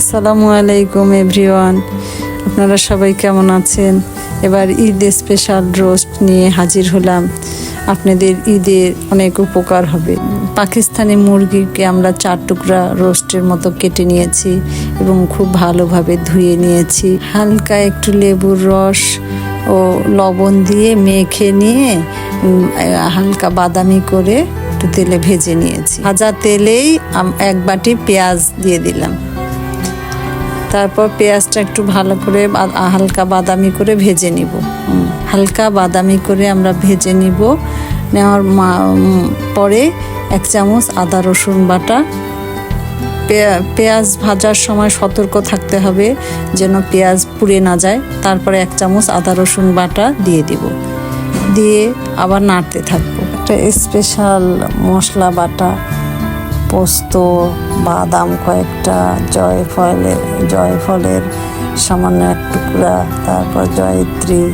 আসসালামু আলাইকুম, এভরিওয়ান। আপনারা সবাই কেমন আছেন? এবার ঈদ স্পেশাল রোস্ট নিয়ে হাজির হলাম। আপনাদের ঈদের অনেক উপকার হবে। পাকিস্তানি মুরগিকে আমরা চার টুকরা রোস্টের মতো কেটে নিয়েছি এবং খুব ভালোভাবে ধুয়ে নিয়েছি। হালকা একটু লেবুর রস ও লবণ দিয়ে মেখে নিয়ে হালকা বাদামি করে একটু তেলে ভেজে নিয়েছি। ভাজা তেলেই এক বাটি পেঁয়াজ দিয়ে দিলাম। তারপর পেঁয়াজটা একটু ভালো করে হালকা বাদামি করে ভেজে নিব। হালকা বাদামি করে আমরা ভেজে নিব। নেওয়ার পরে এক চামচ আদা রসুন বাটা। পেঁয়া- পেঁয়াজ ভাজার সময় সতর্ক থাকতে হবে যেন পেঁয়াজ পুড়ে না যায়। তারপরে এক চামচ আদা রসুন বাটা দিয়ে দিব। দিয়ে আবার নাড়তে থাকব। একটা স্পেশাল মশলা বাটা। পোস্ত, বাদাম কয়েকটা, জয়ফলের জয়ফলের সামান্য এক টুকরা, তারপর জয়ত্রী,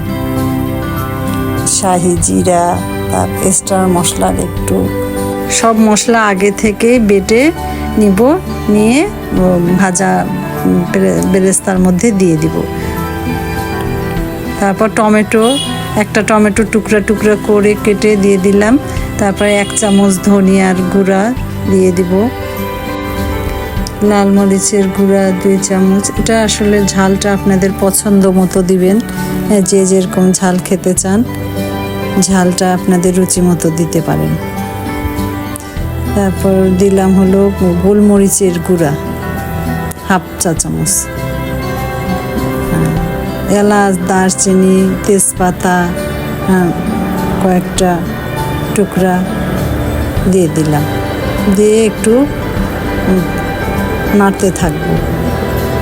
শাহি জিরা তারপর স্টার মশলার একটু। সব মশলা আগে থেকে বেটে নিব, নিয়ে ভাজা বেরে- বেরেস্তার মধ্যে দিয়ে দিব। তারপর টমেটো, একটা টমেটো টুকরা টুকরা করে কেটে দিয়ে দিলাম। তারপরে এক চামচ ধনিয়ার গুঁড়া দিয়ে দিব। লাল মরিচের গুঁড়া দুই চামচ। এটা আসলে ঝালটা আপনাদের পছন্দ মতো দিবেন। হ্যাঁ, যে যেরকম ঝাল খেতে চান ঝালটা আপনাদের রুচি মতো দিতে পারেন। তারপর দিলাম হলো গোলমরিচের গুঁড়া হাফ চা চামচ। এলাচ দারচিনি তেজপাতা হ্যাঁ, কয়েকটা টুকরা দিয়ে দিলাম। দিয়ে একটু নাড়তে থাকব।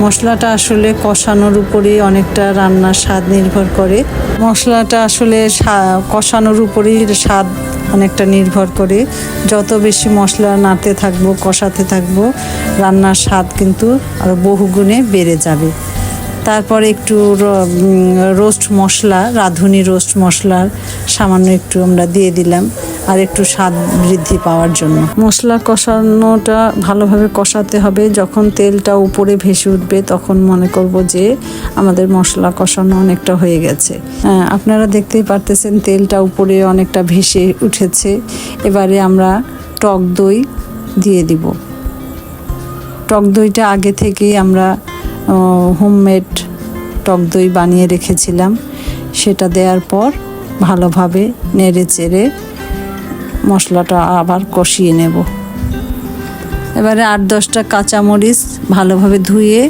মশলাটা আসলে কষানোর উপরেই অনেকটা রান্নার স্বাদ নির্ভর করে। মশলাটা আসলে কষানোর উপরেই স্বাদ অনেকটা নির্ভর করে। যত বেশি মশলা নাড়তে থাকব, কষাতে থাকব, রান্নার স্বাদ কিন্তু আরও বহুগুণে বেড়ে যাবে। তারপরে একটু রোস্ট মশলা, রাঁধুনি রোস্ট মশলার সামান্য একটু আমরা দিয়ে দিলাম। আর একটু স্বাদ বৃদ্ধি পাওয়ার জন্য। মশলা কষানোটা ভালোভাবে কষাতে হবে। যখন তেলটা উপরে ভেসে উঠবে, তখন মনে করব যে আমাদের মশলা কষানো অনেকটা হয়ে গেছে। আপনারা দেখতেই পারতেছেন তেলটা উপরে অনেকটা ভেসে উঠেছে। এবারে আমরা টক দই দিয়ে দিব। টক দইটা আগে থেকেই আমরা হোমমেড টক দই বানিয়ে রেখেছিলাম। সেটা দেওয়ার পর ভালোভাবে নেড়ে চেড়ে মশলাটা আবার কষিয়ে নেব। এবারে আট দশটা কাঁচামরিচ ভালোভাবে ধুয়ে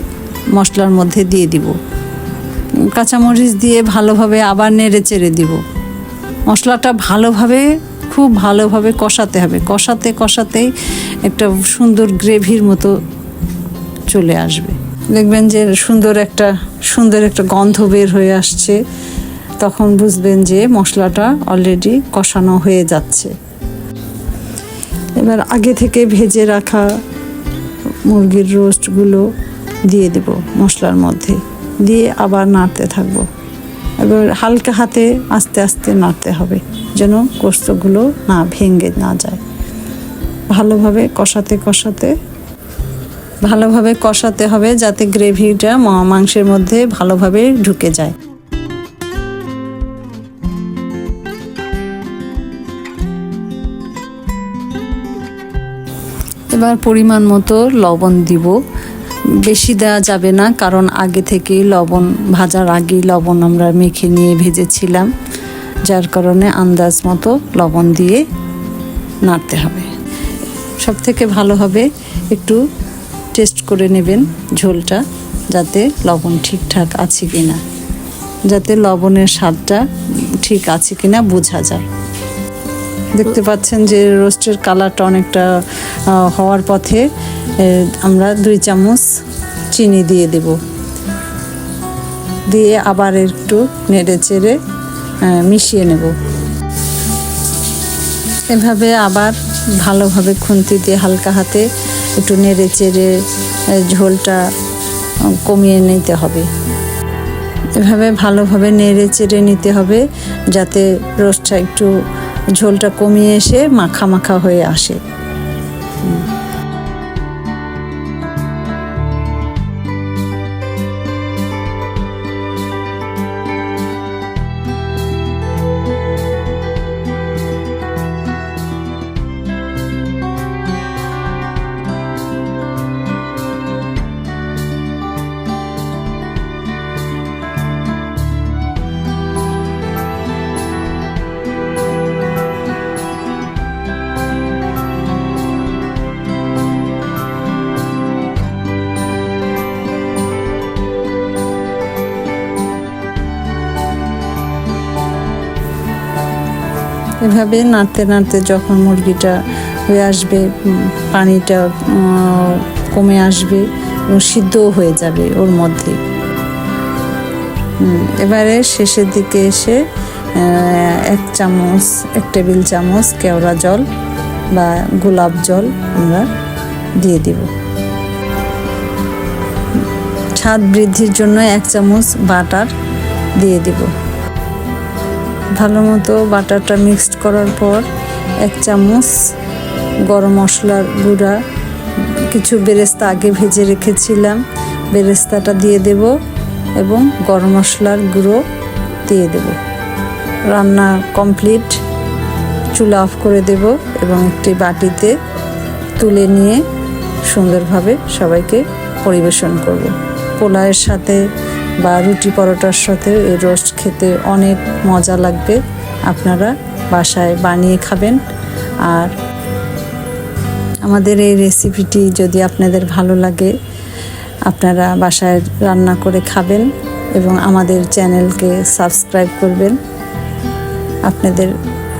মশলার মধ্যে দিয়ে দিব। কাঁচামরিচ দিয়ে ভালোভাবে আবার নেড়ে চেড়ে দিব। মশলাটা ভালোভাবে, খুব ভালোভাবে কষাতে হবে। কষাতে, কষাতেই একটা সুন্দর গ্রেভির মতো চলে আসবে। দেখবেন যে সুন্দর একটা সুন্দর একটা গন্ধ বের হয়ে আসছে। তখন বুঝবেন যে মশলাটা অলরেডি কষানো হয়ে যাচ্ছে। এবার আগে থেকে ভেজে রাখা মুরগির রোস্টগুলো দিয়ে দেব মশলার মধ্যে। দিয়ে আবার নাড়তে থাকব। এবার হালকা হাতে আস্তে আস্তে নাড়তে হবে যেন গোস্তগুলো না ভেঙে না যায়। ভালোভাবে কষাতে কষাতে, ভালোভাবে কষাতে হবে যাতে গ্রেভিটা মাংসের মধ্যে ভালোভাবে ঢুকে যায়। এবার পরিমাণ মতো লবণ দিব। বেশি দেওয়া যাবে না, কারণ আগে থেকেই লবণ, ভাজার আগেই লবণ আমরা মেখে নিয়ে ভেজেছিলাম, যার কারণে আন্দাজ মতো লবণ দিয়ে নাড়তে হবে। সব থেকে ভালো হবে একটু টেস্ট করে নেবেন ঝোলটা, যাতে লবণ ঠিকঠাক আছে কি না যাতে লবণের স্বাদটা ঠিক আছে কি না বোঝা যায়। দেখতে পাচ্ছেন যে রোস্টের কালারটা অনেকটা হওয়ার পথে আমরা দুই চামচ চিনি দিয়ে দেব। দিয়ে আবার একটু নেড়ে চেড়ে মিশিয়ে নেব। এভাবে আবার ভালোভাবে খুন্তি দিয়ে হালকা হাতে একটু নেড়ে চেড়ে ঝোলটা কমিয়ে নিতে হবে। এভাবে ভালোভাবে নেড়ে চেড়ে নিতে হবে, যাতে রোস্টটা একটু ঝোলটা কমিয়ে এসে মাখা মাখা হয়ে আসে। এভাবে নাড়তে নাড়তে যখন মুরগিটা হয়ে আসবে পানিটা কমে আসবে এবং সিদ্ধও হয়ে যাবে ওর মধ্যে। এবারে শেষের দিকে এসে এক চামচ, এক টেবিল চামচ কেওড়া জল বা গোলাপ জল আমরা দিয়ে দিব। স্বাদ বৃদ্ধির জন্য এক চামচ বাটার দিয়ে দিব। ভালো মতো বাটারটা মিক্সড করার পর এক চামচ গরম মশলার গুঁড়া, কিছু বেরেস্তা আগে ভেজে রেখেছিলাম। বেরেস্তাটা দিয়ে দেব এবং গরম মশলার গুঁড়ো দিয়ে দেব। রান্না কমপ্লিট। চুলা অফ করে দেব এবং একটি বাটিতে তুলে নিয়ে সুন্দরভাবে সবাইকে পরিবেশন করব। পোলাওয়ের সাথে বা রুটি পরোটার সাথে এই রোস্ট খেতে অনেক মজা লাগবে। আপনারা বাসায় বানিয়ে খাবেন। আর আমাদের এই রেসিপিটি যদি আপনাদের ভালো লাগে, আপনারা বাসায় রান্না করে খাবেন এবং আমাদের চ্যানেলকে সাবস্ক্রাইব করবেন। আপনাদের,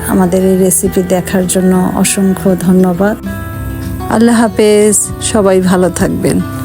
আমাদের এই রেসিপি দেখার জন্য অসংখ্য ধন্যবাদ। আল্লাহ হাফেজ, সবাই ভালো থাকবেন।